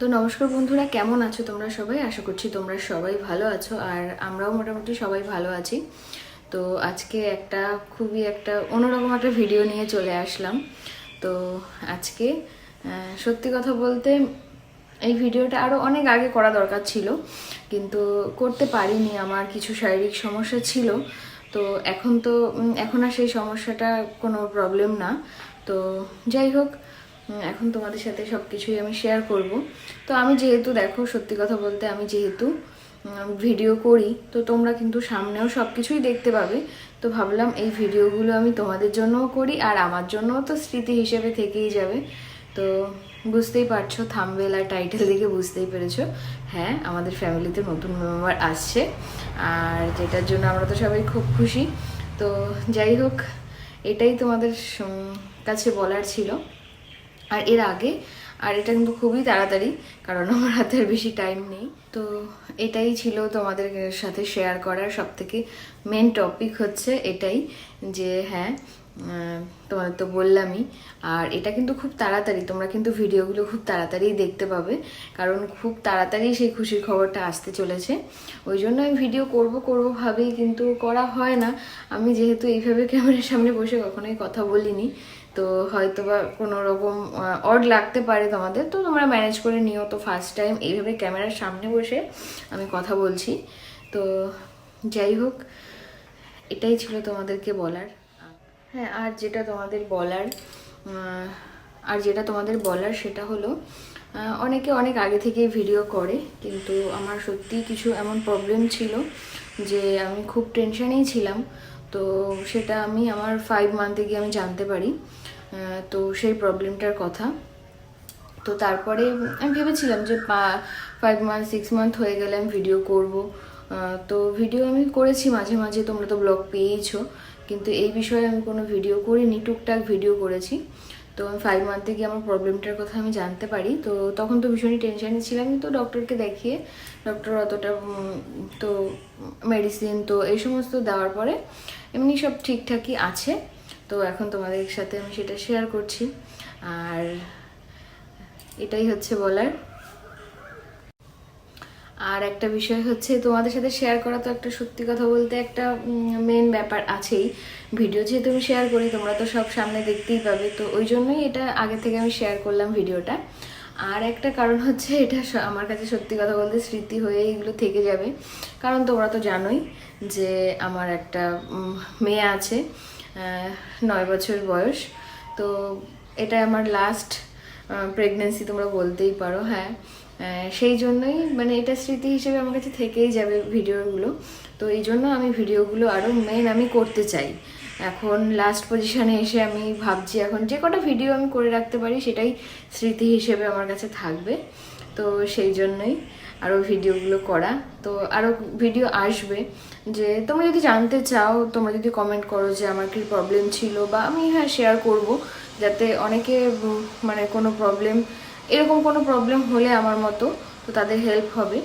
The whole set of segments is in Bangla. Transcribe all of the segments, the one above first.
তো নমস্কার বন্ধুরা, কেমন আছো তোমরা সবাই? আশা করছি তোমরা সবাই ভালো আছো, আর আমরাও মোটামুটি সবাই ভালো আছি। তো আজকে একটা খুবই একটা অন্যরকম একটা ভিডিও নিয়ে চলে আসলাম। তো আজকে সত্যি কথা বলতে এই ভিডিওটা আরও অনেক আগে করা দরকার ছিল, কিন্তু করতে পারিনি, আমার কিছু শারীরিক সমস্যা ছিল। তো এখন তো এখন আর সেই সমস্যাটা কোনো প্রবলেম না। তো যাই হোক এখন তোমাদের সাথে সব কিছুই আমি শেয়ার করব। তো আমি যেহেতু, দেখো, সত্যি কথা বলতে আমি যেহেতু ভিডিও করি, তো তোমরা কিন্তু সামনেও সব কিছুই দেখতে পাবে। তো ভাবলাম এই ভিডিওগুলো আমি তোমাদের জন্যও করি, আর আমার জন্যও তো স্মৃতি হিসেবে থেকেই যাবে। তো বুঝতেই পারছ থামবেল আর টাইটেল দেখে বুঝতেই পেরেছ। হ্যাঁ আমাদের ফ্যামিলিতে নতুন মেম্বার আসছে, আর যেটার জন্য আমরা তো সবাই খুব খুশি। তো যাই হোক, এটাই তোমাদের কাছে বলার ছিল। আর এর আগে, আর এটা কিন্তু খুবই তাড়াতাড়ি, কারণ আমার হাতে আর বেশি টাইম নেই। তো এটাই ছিল তোমাদের সাথে শেয়ার করার সব থেকে মেন টপিক হচ্ছে এটাই যে হ্যাঁ তোমাদের তো বললামই। আর এটা কিন্তু খুব তাড়াতাড়ি, তোমরা কিন্তু ভিডিওগুলো খুব তাড়াতাড়ি দেখতে পাবে। কারণ খুব তাড়াতাড়ি সেই খুশির খবরটা আসতে চলেছে। ওই জন্য আমি ভিডিও করব করব ভাবেই কিন্তু করা হয় না। আমি যেহেতু এইভাবে ক্যামেরার সামনে বসে কখনোই কথা বলিনি, তো হয়তো বা কোনো রকম অড লাগতে পারে তোমাদের। তো তোমরা ম্যানেজ করে নিও। তো ফার্স্ট টাইম এইভাবে ক্যামেরার সামনে বসে আমি কথা বলছি। তো যাই হোক, এটাই ছিল তোমাদেরকে বলার। হ্যাঁ আর যেটা তোমাদের বলার আর যেটা তোমাদের বলার সেটা হলো অনেকে অনেক আগে থেকেই ভিডিও করে, কিন্তু আমার সত্যিই কিছু এমন প্রবলেম ছিল যে আমি খুব টেনশানেই ছিলাম। তো সেটা আমি আমার ফাইভ মান্থে গিয়ে আমি জানতে পারি তো সেই প্রবলেমটার কথা। তো তারপরে আমি ভেবেছিলাম যে ফাইভ মান্থ সিক্স মান্থ হয়ে গেলে আমি ভিডিও করব। তো ভিডিও আমি করেছি মাঝে মাঝে, তোমরা তো ব্লগ পেয়েইছো। কিন্তু এই বিষয়ে আমি কোনো ভিডিও করিনি, টুকটাক ভিডিও করেছি। তো আমি ফাইভ মান্থে গিয়ে আমার প্রবলেমটার কথা আমি জানতে পারি। তো তখন তো ভীষণই টেনশনে ছিলাম, তো ডক্টরকে দেখিয়ে ডক্টর অতটা তো মেডিসিন তো এই সমস্ত দেওয়ার পরে এমনি সব ঠিকঠাকই আছে। তো এখন তোমাদের সাথে আমি সেটা শেয়ার করছি। আর এটাই হচ্ছে বলার। আর একটা বিষয় হচ্ছে, তোমাদের সাথে শেয়ার করা তো একটা সত্যি কথা বলতে একটা মেন ব্যাপার আছেই। ভিডিও যেহেতু আমি শেয়ার করি, তোমরা তো সব সামনে দেখতেই পাবে। তো ওই জন্যই এটা আগে থেকে আমি শেয়ার করলাম ভিডিওটা আর একটা কারণ হচ্ছে, এটা আমার কাছে সত্যি কথা বলতে স্মৃতি হয়ে এগুলো থেকে যাবে। কারণ তোমরা তো জানোই যে আমার একটা মেয়ে আছে নয় বছর বয়স। তো এটা আমার লাস্ট প্রেগনেন্সি তোমরা বলতেই পারো হ্যাঁ। সেই জন্যই মানে এটা স্মৃতি হিসেবে আমার কাছে থেকেই যাবে ভিডিওগুলো। তো এই জন্য আমি ভিডিওগুলো আরও মেন আমি করতে চাই। এখন লাস্ট পজিশনে এসে আমি ভাবছি এখন যে কটা ভিডিও আমি করে রাখতে পারি সেটাই স্মৃতি হিসেবে আমার কাছে থাকবে। তো সেই জন্যই আরও ভিডিওগুলো করা। তো আরও ভিডিও আসবে যে তোমরা যদি জানতে চাও, তোমরা যদি কমেন্ট করো যে আমার কী প্রবলেম ছিল বা আমি হ্যাঁ শেয়ার করব। যাতে অনেকে মানে কোনো প্রবলেম এরকম কোনো প্রবলেম হলে আমার মতো, তো তাদের হেল্প হবে।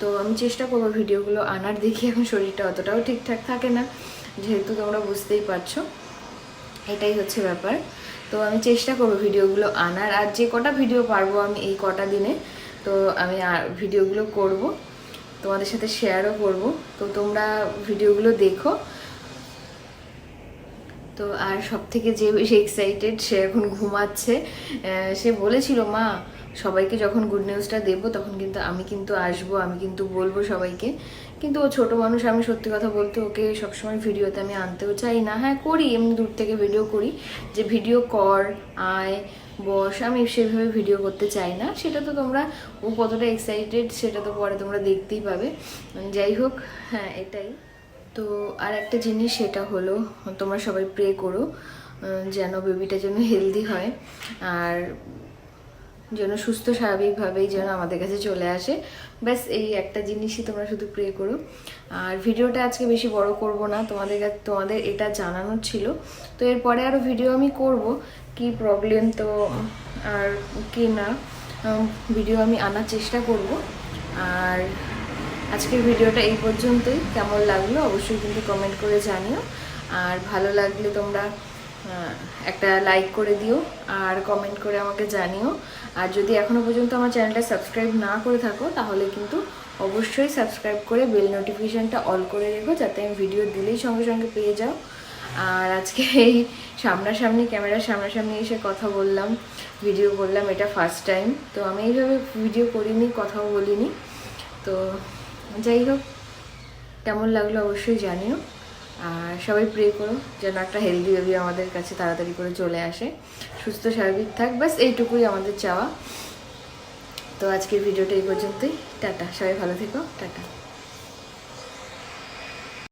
তো আমি চেষ্টা করব ভিডিওগুলো আনার দেখি, এখন শরীরটা অতটাও ঠিকঠাক থাকে না, যেহেতু তোমরা বুঝতেই পারছ। এটাই হচ্ছে ব্যাপার। তো আমি চেষ্টা করব ভিডিওগুলো আনার, আর যে কটা ভিডিও পারব আমি এই কটা দিনে, তো আমি ভিডিওগুলো করব, তোমাদের সাথে শেয়ারও করব। তো তোমরা ভিডিওগুলো দেখো তো আর সব থেকে যে বেশি এক্সাইটেড সে এখন ঘুমাচ্ছে সে বলেছিল, মা, সবাইকে যখন গুড নিউজটা দেবো, তখন কিন্তু আমি কিন্তু আসব, আমি কিন্তু বলব সবাইকে। কিন্তু ও ছোট মানুষ, আমি সত্যি কথা বলতে ওকে সবসময় ভিডিওতে আমি আনতেও চাই না। হ্যাঁ করি, এমনি দূর থেকে ভিডিও করি, যে ভিডিও কর, আয়, বস, আমি সেভাবে ভিডিও করতে চাই না। সেটা তো তোমরা, ও কতটা এক্সাইটেড সেটা তো পরে তোমরা দেখতেই পাবে। যাই হোক হ্যাঁ এটাই। তো আর একটা জিনিস সেটা হলো, তোমরা সবাই প্রে করো যেন বেবিটা যেন হেলদি হয় আর যেন সুস্থ স্বাভাবিকভাবেই যেন আমাদের কাছে চলে আসে। ব্যাস, এই একটা জিনিসই তোমরা শুধু প্রে করো। আর ভিডিওটা আজকে বেশি বড় করব না, তোমাদের তোমাদের এটা জানানোর ছিল। তো এরপরে আরও ভিডিও আমি করব, কি প্রবলেম তো আর কি না ভিডিও আমি আনার চেষ্টা করব। আর আজকের ভিডিওটা এই পর্যন্তই। কেমন লাগল অবশ্যই কিন্তু কমেন্ট করে জানিও। আর ভালো লাগলে তোমরা একটা লাইক করে দিও আর কমেন্ট করে আমাকে জানিও। আর যদি এখনও পর্যন্ত আমার চ্যানেলটা সাবস্ক্রাইব না করে থাকো, তাহলে কিন্তু অবশ্যই সাবস্ক্রাইব করে বেল নোটিফিকেশনটা অল করে রেখো, যাতে আমি ভিডিও দিলেই সঙ্গে সঙ্গে পেয়ে যাও। আর আজকে এই সামনাসামনি ক্যামেরার সামনাসামনি এসে কথা বললাম ভিডিও করলাম এটা ফার্স্ট টাইম তো আমি এইভাবে ভিডিও করিনি, কথাও বলিনি। তো যাই হোক কেমন লাগল অবশ্যই জানিও। আর সবাই প্রে করো যেন একটা হেলদি বেবি আমাদের কাছে তাড়াতাড়ি করে চলে আসে। সুস্থ, স্বাভাবিক থাক, ব্যাস এইটুকুই আমাদের চাওয়া। তো আজকের ভিডিওটা এই পর্যন্তই। টাটা, সবাই ভালো থেকো। টাটা।